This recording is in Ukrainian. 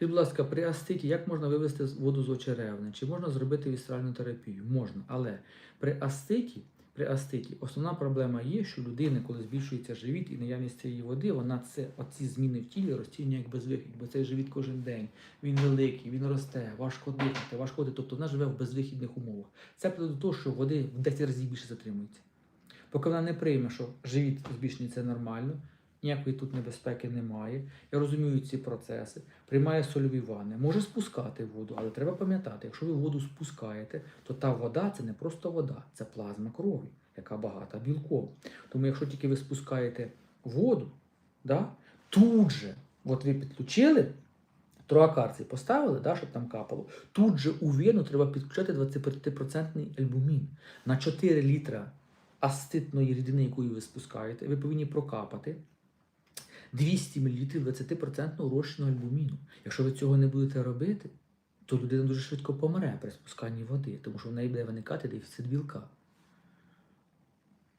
Будь ласка, при аститі як можна вивести воду з очеревни? Чи можна зробити вістральну терапію? Можна, але при аститі, при аститі основна проблема є, що людина, коли збільшується живіт і наявність цієї води, вона це оці зміни в тілі розцінює як безвихідь, бо цей живіт кожен день. Він великий, він росте, важко дихати, важко ходити. Тобто вона живе в безвихідних умовах. Це до того, що води в 10 разів більше затримується. Поки вона не прийме, що живіт збільшений це нормально, ніякої тут небезпеки немає. Я розумію ці процеси, приймає сольові ванни, може спускати воду, але треба пам'ятати, якщо ви воду спускаєте, то та вода це не просто вода, це плазма крові, яка багата білком. Тому якщо тільки ви спускаєте воду, да, тут же, от ви підключили. Троакарцій поставили, да, щоб там капало. Тут же у вену треба підключати 25% альбумін. На 4 літра аститної рідини, яку ви спускаєте, ви повинні прокапати 200 мл 20% розчину альбуміну. Якщо ви цього не будете робити, то людина дуже швидко помре при спусканні води, тому що в неї буде виникати дефіцит білка.